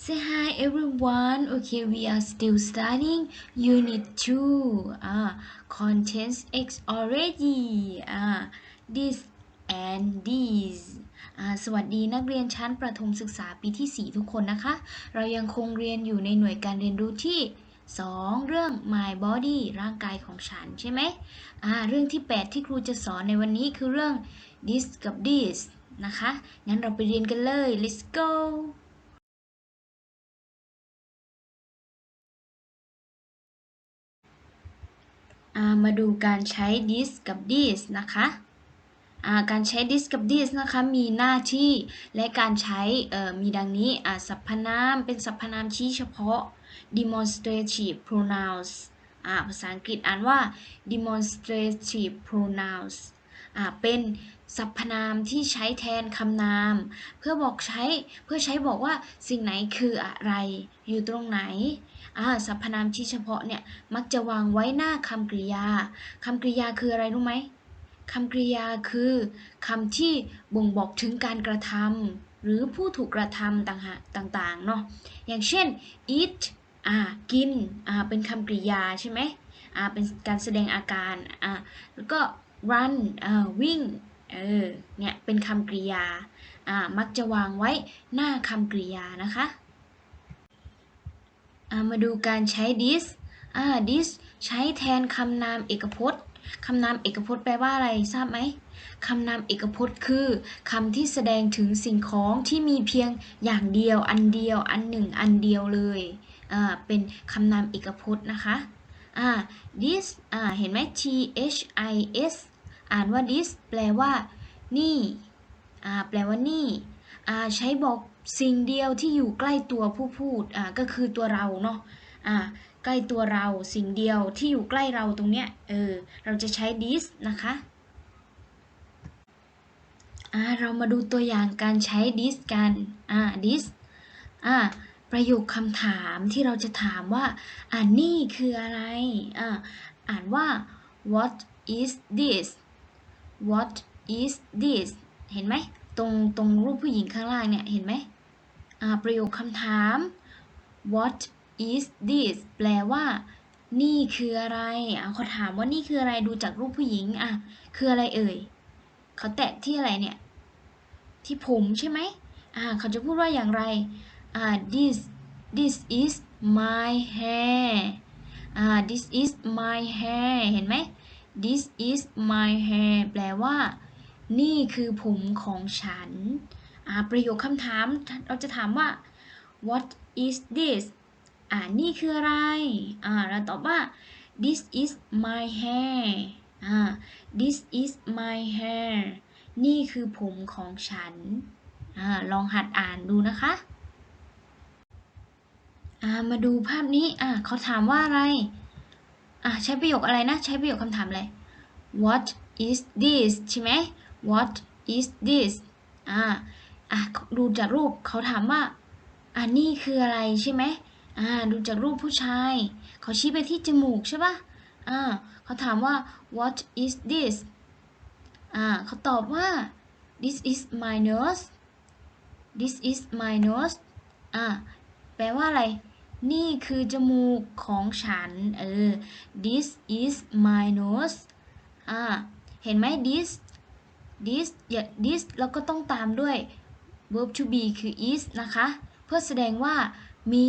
Say hi everyone. Okay, we are still studying Unit 2. Ah, contents X already. Ah, this and these. อ่าสวัสดีนักเรียนชั้นประถมศึกษาปีที่ 4 ทุกคนนะคะ เรายังคงเรียนอยู่ในหน่วยการเรียนรู้ที่ 2 เรื่อง my body ร่างกายของฉันใช่ไหมอ่าเรื่องที่ 8 ที่ครูจะสอนในวันนี้คือเรื่อง this กับ this นะคะ งั้นเราไปเรียนกันเลย let's go มาดูการใช้ this กับ this นะคะาการใช้ this กับ this นะคะมีหน้าที่และการใช้มีดังนี้สรรพนามเป็นสรรพนามชี้เฉพาะ demonstrative pronouns าภาษาอังกฤษอ่านว่า demonstrative pronouns เป็นสรรพนามที่ใช้แทนคำนาม เพื่อบอกใช้เพื่อใช้บอกว่าสิ่งไหนคืออะไร อยู่ตรงไหน อ่าสรรพนามชี้เฉพาะเนี่ยมักจะวางไว้หน้าคำกริยาคำกริยาคืออะไรรู้ไหมคำกริยาคือคำที่บ่งบอกถึงการกระทำหรือผู้ถูกกระทำต่างหากต่างๆเนาะอย่างเช่น eat อ่ากินอ่าเป็นคำกริยาใช่ไหมอ่าเป็นการแสดงอาการอ่าแล้วก็ run อ่าวิ่งเออเนี่ยเป็นคำกริยาอ่ามักจะวางไว้หน้าคำกริยานะคะ มาดูการใช้ this อ่า this ใช้แทนคำนามเอกพจน์คำนามเอกพจน์แปลว่าอะไรทราบไหมคำนามเอกพจน์คือคำที่แสดงถึงสิ่งของที่มีเพียงอย่างเดียว อันเดียว อันหนึ่ง อันเดียวเลยอ่าเป็นคำนามเอกพจน์นะคะอ่า this อ่าเห็นไหม t h i s อ่านว่า this แปลว่า นี่อ่าแปลว่านี่อ่าใช้บอก สิ่งเดียวที่อยู่ใกล้ตัวผู้พูดอ่าก็คือตัวเราเนาะอ่าใกล้ตัวเราสิ่งเดียวที่อยู่ใกล้เราตรงเนี้ยเออเราจะใช้ this นะคะอ่าเรามาดูตัวอย่างการใช้ this กันอ่า this อ่าประโยคคำถามที่เราจะถามว่าอ่านี่คืออะไรอ่าอ่านว่า what is this what is this เห็นไหมตรงตรงรูปผู้หญิงข้างล่างเนี่ย เห็นไหม ประโยคคำถาม what is this แปลว่า นี่คืออะไรอ่าเขาถามว่านี่คืออะไรดูจากรูปผู้หญิงอะคืออะไรเอ่ยเขาแตะที่อะไรเนี่ย ที่ผมใช่ไหมอ่าเขาจะพูดว่าอย่างไรอ่า this this is my hair อ่า this is my hair เห็นไหม this is my hair แปลว่า นี่คือผมของฉันอ ประโยคคำถามเราจะถามว่า what is this อ่านี่คืออะไรอ่าเราตอบว่า this is my hair อ่า this is my hair นี่คือผมของฉันอ่าลองหัดอ่านดูนะคะอ่ามาดูภาพนี้อ่าเขาถามว่าอะไรอ่าใช้ประโยคอะไรนะ ใช้ประโยคคำถามอะไร what is this ใช่ไหม what is this อ่า อะดูจากรูปเขาถามว่าอ่านี่คืออะไรใช่ไหมอ่าดูจากรูปผู้ชายเขาชี้ไปที่จมูกใช่ปะอ่าเขาถามว่า what is this อ่าเขาตอบว่า this is my nose this is my nose อ่าแปลว่าอะไร นี่คือจมูกของฉัน เออ this is my nose อ่าเห็นไหม this this อย่า this แล้วก็ต้องตามด้วย verb to be คือ is นะคะ เพื่อแสดงว่ามี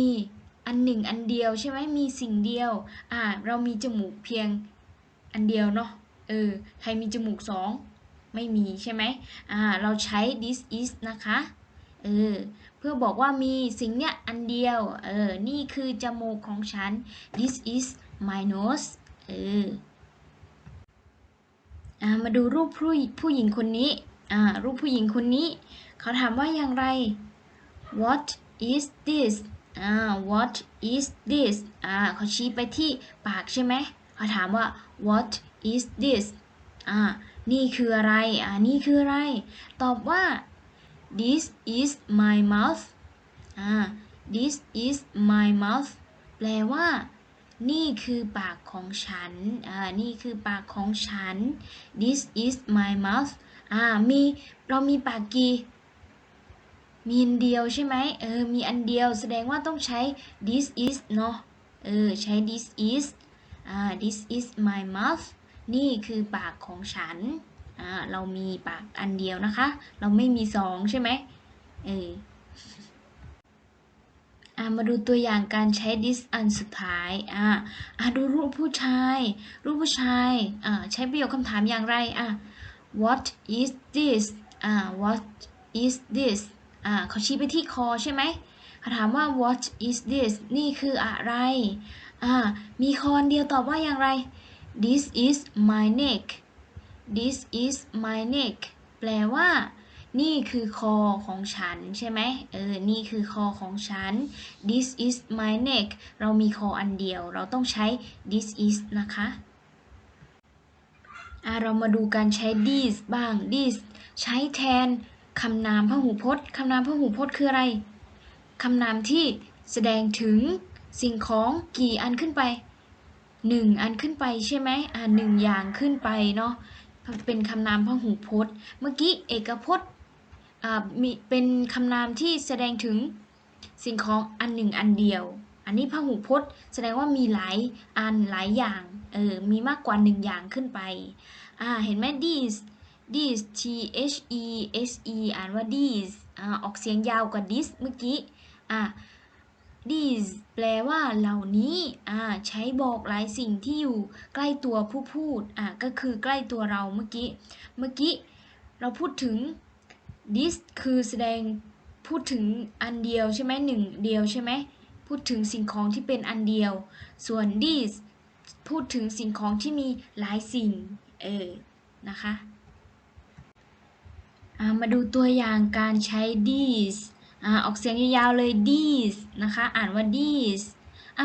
อันหนึ่งอันเดียวใช่ไหมมีสิ่งเดียว อ่า เรามีจมูกเพียงอันเดียวเนาะ เออ ใครมีจมูกสองไม่มีใช่ไหมอ่า เราใช้ this is นะคะ เออ เพื่อบอกว่ามีสิ่งเนี้ยอันเดียว เออ นี่คือจมูกของฉัน this is my nose เอออมาดูรูปผู้ผู้หญิงคนนี้อ่ารูปผู้หญิงคนนี้ เขาถามว่าอย่างไร what is this อ่า what is this อ่าเขาชี้ไปที่ปากใช่ไหมเขาถามว่า what is this อ่านี่คืออะไร อ่านี่คืออะไร ตอบว่า this is my mouth อ่า this is my mouth แปลว่า นี่คือปากของฉัน อ่า นี่คือปากของฉัน this is my mouth อ่า มี เรามีปากกี่ มีอันเดียวใช่ไหมเออ มีอันเดียวแสดงว่าต้องใช้ this is เนาะ เออ ใช้ this is อ่า this is my mouth นี่คือปากของฉัน อ่า เรามีปากอันเดียวนะคะ เราไม่มีสองใช่ไหมเอออ่ามาดูตัวอย่างการใช้ this อันสุดท้าย อ่าอ่าดูรูปผู้ชาย รูปผู้ชาย อ่า ใช้ประโยคคำถามอย่างไร อ่า what is this อ่า what is this อ่าเขาชี้ไปที่คอใช่ไหมเขาถามว่า what is this นี่คืออะไรอ่ามีคอนเดียวตอบว่าอย่างไร this is my neck this is my neck แปลว่า นี่คือคอของฉันใช่ไหมเออ นี่คือคอของฉัน this is my neck เรามีคออันเดียว เราต้องใช้ this is นะคะอะเรามาดูการใช้ this บ้าง this ใช้แทน คำนามพหูพจน์คำนามพหูพจน์คืออะไรคำนามที่แสดงถึงสิ่งของกี่อันขึ้นไปหนึ่งอันขึ้นไปใช่ไหมอ่าหนึ่งอย่างขึ้นไปเนาะเป็นคำนามพหูพจน์ เมื่อกี้เอกพจน์อ่ามีเป็นคำนามที่แสดงถึงสิ่งของอันหนึ่งอันเดียว อันนี้พหูพจน์ แสดงว่ามีหลายอันหลายอย่างเออมีมากกว่าหนึ่งอย่างขึ้นไปอ่าเห็นไหม these these t h e s e อ่านว่า these อ่าออกเสียงยาวกว่า this เมื่อกี้ อ่า these แปลว่าเหล่านี้ อ่า ใช้บอกหลายสิ่งที่อยู่ใกล้ตัวผู้พูด อ่า ก็คือใกล้ตัวเราเมื่อกี้ เมื่อกี้ เราพูดถึง this คือแสดงพูดถึงอันเดียวใช่ไหมหนึ่งเดียวใช่ไหม พูดถึงสิ่งของที่เป็นอันเดียว ส่วน this พูดถึงสิ่งของที่มีหลายสิ่ง เออ นะคะ มาดูตัวอย่างการใช้ these อออกเสียงยาวๆเลย these นะคะ อ่านว่า these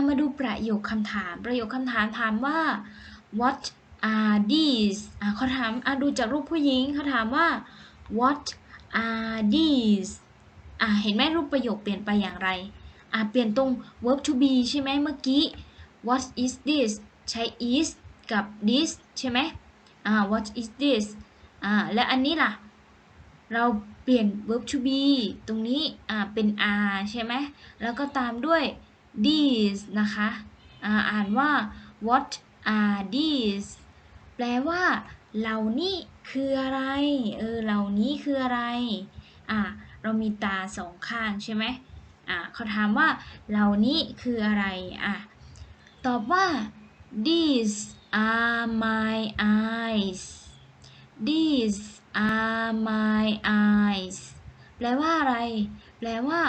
มาดูประโยคคำถาม ประโยคคำถามถามว่า what are these เขาถามดูจากรูปผู้หญิงเขาถามว่า what are these เห็นไหมรูปประโยคเปลี่ยนไปอย่างไร เปลี่ยนตรง verb to be ใช่ไหมเมื่อกี้ what is this ใช้ is กับ this ใช่ไหม what is this และอันนี้ล่ะ เราเปลี่ยน verb to be ตรงนี้อ่าเป็น are ใช่ไหมแล้วก็ตามด้วย these นะคะอ่าอ่านว่า what are these แปลว่า เหล่านี้คืออะไร เออ เหล่านี้คืออะไร อ่าเรามีตาสองข้างใช่ไหมอ่าเขาถามว่า เหล่านี้คืออะไร อะ ตอบว่า these are my eyes these are my eyes แปลว่าอะไร แปลว่า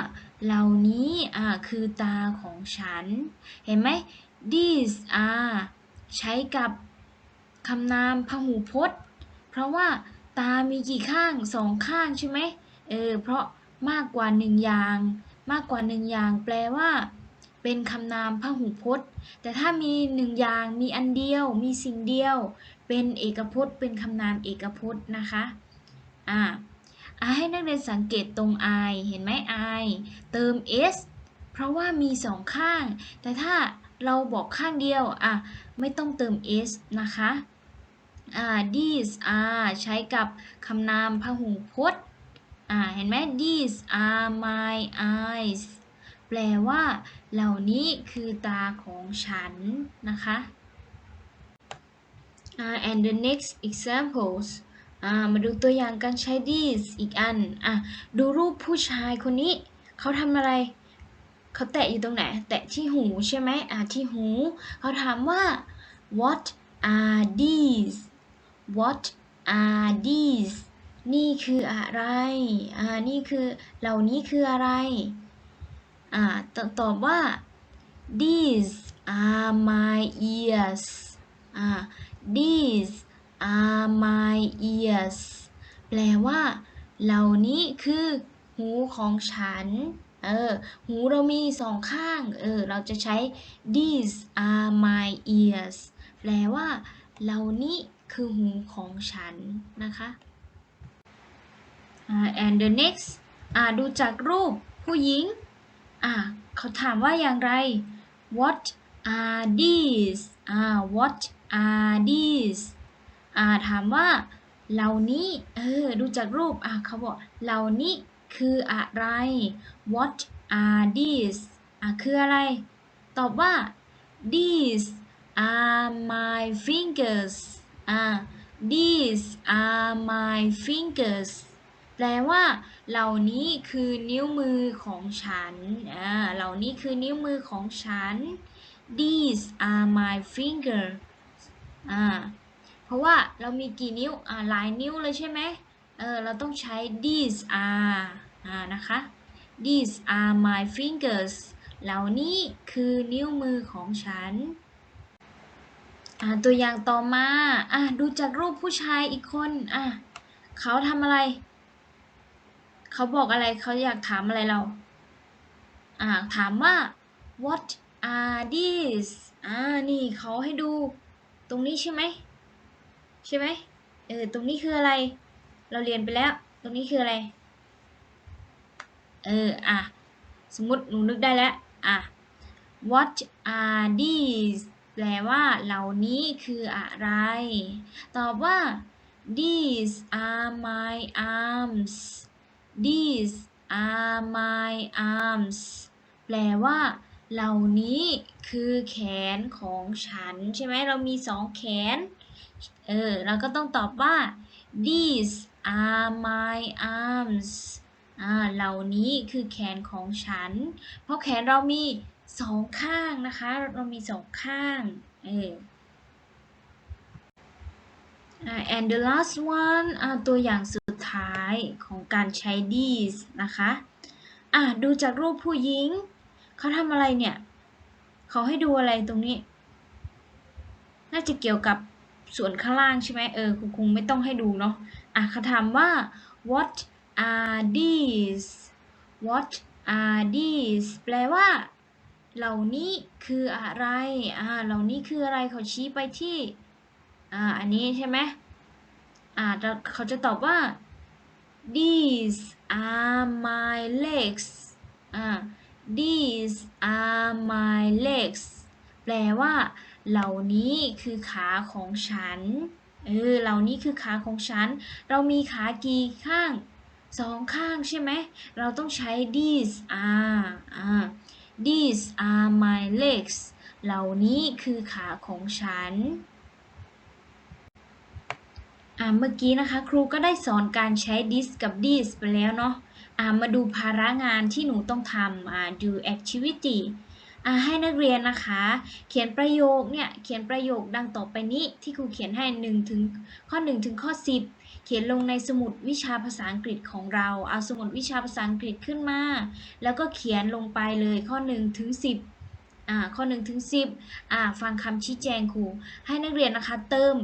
เหล่านี้อ่าคือตาของฉัน เห็นไหม these are ใช้กับคำนามพหูพจน์ เพราะว่าตามีกี่ข้างสองข้างใช่ไหมเออ เพราะมากกว่าหนึ่งอย่าง มากกว่าหนึ่งอย่าง แปลว่า เป็นคำนามพหูพจน์ แต่ถ้ามีหนึ่งอย่าง มีอันเดียว มีสิ่งเดียว เป็นเอกพจน์ เป็นคำนามเอกพจน์นะคะอ่าให้นักเรียนสังเกตตรง i เห็นไหม i เติม s เพราะว่ามีสองข้าง แต่ถ้าเราบอกข้างเดียวอะไม่ต้องเติม s นะคะอ่า these are ใช้กับคำนามพหูพจน์อ่าเห็นไหม these are my eyes แปลว่า เหล่านี้คือตาของฉันนะคะ อ่า and the next examples มาดูตัวอย่างการใช้ these อีกอันอะดูรูปผู้ชายคนนี้ เขาทำอะไร เขาแตะอยู่ตรงไหน แตะที่หูใช่ไหมอ่าที่หู เขาถามว่า what are these what are these นี่คืออะไร อ่า นี่คือ เหล่านี้คืออะไร อ่าตตอบว่า these are my ears อ่า these are my ears แปลว่า เหล่านี้คือ หูของฉัน เออ หูเรามีสองข้าง เออ เราจะใช้ these are my ears แปลว่า เหล่านี้คือหูของฉันนะคะอ่า and the next อ่าดูจากรูปผู้หญิง อ่าเขาถามว่าอย่างไร what are these อ่า what are these อาถามว่า เหล่านี้ เออ ดูจากรูป อ่าเขาบอก เหล่านี้คืออะไร what are these อะ คืออะไร ตอบว่า these are my fingers อ่า these are my fingers แปลว่า เหล่านี้คือนิ้วมือของฉัน อ่า เหล่านี้คือนิ้วมือของฉัน these are my finger อ่า เพราะว่าเรามีกี่นิ้ว อ่า หลายนิ้วเลยใช่ไหมเออ เราต้องใช้ these are อ่า นะคะ these are my fingers เหล่านี้คือนิ้วมือของฉัน อ่า ตัวอย่างต่อมา อะดูจากรูปผู้ชายอีกคน อะเขาทำอะไร เขาบอกอะไร เขาอยากถามอะไรเรา อ่า ถามว่า what are these อ่า นี่เขาให้ดู ตรงนี้ใช่ไหมใช่ไหมเออตรงนี้คืออะไร เราเรียนไปแล้ว ตรงนี้คืออะไร เอออะสมมติหนูนึกได้แล้วอะ what are these แปลว่าเหล่านี้คืออะไร ตอบว่า these are my arms these are my arms แปลว่า เหล่านี้คือแขนของฉัน ใช่ไหมเรามีสองแขน เออ เราก็ต้องตอบว่า these are my arms อ่า เหล่านี้คือแขนของฉัน เพราะแขนเรามีสองข้างนะคะ เรามีสองข้าง เออ and the last one อ่าตัวอย่างสุดท้ายของการใช้ these นะคะ อะ ดูจากรูปผู้หญิง เขาทำอะไรเนี่ย เขาให้ดูอะไรตรงนี้ น่าจะเกี่ยวกับส่วนข้างล่างใช่ไหมเออคุณคงไม่ต้องให้ดูเนาะอะเขาถามว่า what are these what are these แปลว่า เหล่านี้คืออะไร อ่า เหล่านี้คืออะไรเขาชี้ไปที่ อ่า อันนี้ใช่ไหมอ่า เขาจะตอบว่า these are my legs อ่า these are my legs แปลว่า เหล่านี้คือขาของฉัน เออ เหล่านี้คือขาของฉัน เรามีขากี่ข้าง สองข้างใช่ไหม เราต้องใช้ these are อ่า these are my legs เหล่านี้คือขาของฉันอ่าเมื่อกี้นะคะ ครูก็ได้สอนการใช้ this กับ these ไปแล้วเนาะ มาดูภาระงานที่หนูต้องทำอ่า do activity อ่าให้นักเรียนนะคะ เขียนประโยคเนี่ย เขียนประโยคดังต่อไปนี้ที่ครูเขียนให้1ถึงข้อ1ถึงข้อ10 เขียนลงในสมุดวิชาภาษาอังกฤษของเรา เอาสมุดวิชาภาษาอังกฤษขึ้นมา แล้วก็เขียนลงไปเลยข้อ1ถึง10อ่าข้อ1ถึง10อ่าฟังคำชี้แจงครู ให้นักเรียนนะคะเติม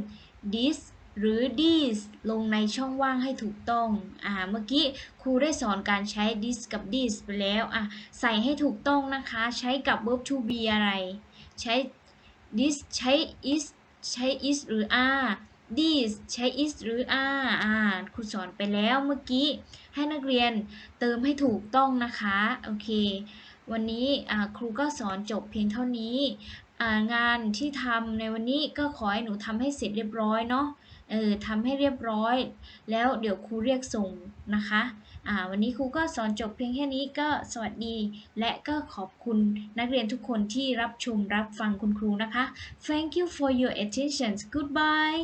this หรือ these ลงในช่องว่างให้ถูกต้อง อ่า เมื่อกี้ครูได้สอนการใช้ this กับ these ไปแล้ว อะ ใส่ให้ถูกต้องนะคะ ใช้กับ verb to be อะไร ใช้ this ใช้ is ใช้ is หรือ are this ใช้ is หรือ are อ่า ครูสอนไปแล้วเมื่อกี้ ให้นักเรียนเติมให้ถูกต้องนะคะ โอเค วันนี้ครูก็สอนจบเพียงเท่านี้ งานที่ทำในวันนี้ก็ขอให้หนูทำให้เสร็จเรียบร้อยเนาะ เออทำให้เรียบร้อย แล้วเดี๋ยวครูเรียกส่งนะคะอ่าวันนี้ครูก็สอนจบเพียงแค่นี้ก็สวัสดี และก็ขอบคุณนักเรียนทุกคนที่รับชมรับฟังคุณครูนะคะ Thank you for your attention Goodbye